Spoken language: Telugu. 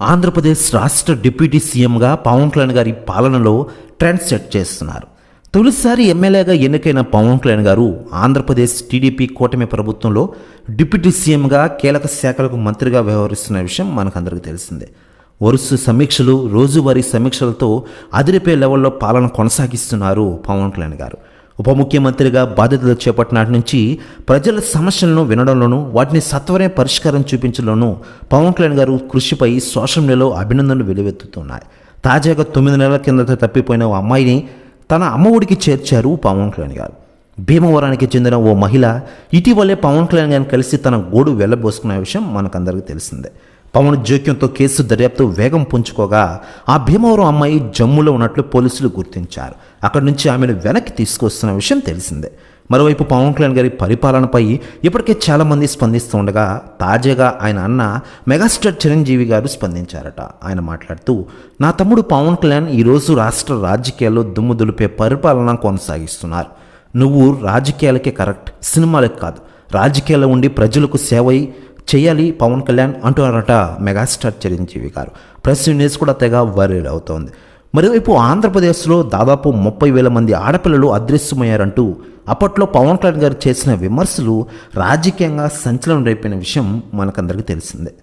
ఆంధ్రప్రదేశ్ రాష్ట్ర డిప్యూటీ సీఎంగా పవన్ కళ్యాణ్ గారి పాలనలో ట్రెండ్ సెట్ చేస్తున్నారు. తొలిసారి ఎమ్మెల్యేగా ఎన్నికైన పవన్ కళ్యాణ్ గారు ఆంధ్రప్రదేశ్ టీడీపీ కూటమి ప్రభుత్వంలో డిప్యూటీ సీఎంగా కీలక శాఖలకు మంత్రిగా వ్యవహరిస్తున్న విషయం మనకందరికీ తెలిసిందే. వరుస సమీక్షలు రోజువారీ సమీక్షలతో అదిరిపే లెవెల్లో పాలన కొనసాగిస్తున్నారు పవన్ కళ్యాణ్ గారు. ఉప ముఖ్యమంత్రిగా బాధ్యతలు చేపట్టినాటి నుంచి ప్రజల సమస్యలను వినడంలోనూ వాటిని సత్వరే పరిష్కారం చూపించడంలోనూ పవన్ కళ్యాణ్ గారు కృషిపై సోషల్ మీడియాలో అభినందనలు వెలువెత్తుతున్నాయి. తాజాగా తొమ్మిది నెలల కిందట తప్పిపోయిన ఓ అమ్మాయిని తన అమ్మఒడికి చేర్చారు పవన్ కళ్యాణ్ గారు. భీమవరానికి చెందిన ఓ మహిళ ఇటీవలే పవన్ కళ్యాణ్ గారిని కలిసి తన గోడు వెళ్ళబోసుకున్న విషయం మనకందరికీ తెలిసిందే. పవన్ జోక్యంతో కేసు దర్యాప్తు వేగం పుంజుకోగా ఆ భీమవరం అమ్మాయి జమ్ములో ఉన్నట్లు పోలీసులు గుర్తించారు. అక్కడి నుంచి ఆమెను వెనక్కి తీసుకొస్తున్న విషయం తెలిసిందే. మరోవైపు పవన్ కళ్యాణ్ గారి పరిపాలనపై ఇప్పటికే చాలామంది స్పందిస్తూ ఉండగా తాజాగా ఆయన అన్న మెగాస్టార్ చిరంజీవి గారు స్పందించారట. ఆయన మాట్లాడుతూ నా తమ్ముడు పవన్ కళ్యాణ్ ఈరోజు రాష్ట్ర రాజకీయాల్లో దుమ్ము దులిపే పరిపాలన కొనసాగిస్తున్నారు. నువ్వు రాజకీయాలకే కరెక్ట్ సినిమాలకు కాదు. రాజకీయాల్లో ఉండి ప్రజలకు సేవ అయి చేయాలి Pawan Kalyan అంటున్నారట megastar Chiranjeevi garu. Press news కూడా తెగ వైరల్ అవుతోంది. మరోవైపు ఆంధ్రప్రదేశ్లో దాదాపు ముప్పై వేల మంది ఆడపిల్లలు అదృశ్యమయ్యారంటూ అప్పట్లో పవన్ కళ్యాణ్ గారు చేసిన విమర్శలు రాజకీయంగా సంచలనం రేపిన విషయం మనకందరికీ తెలిసిందే.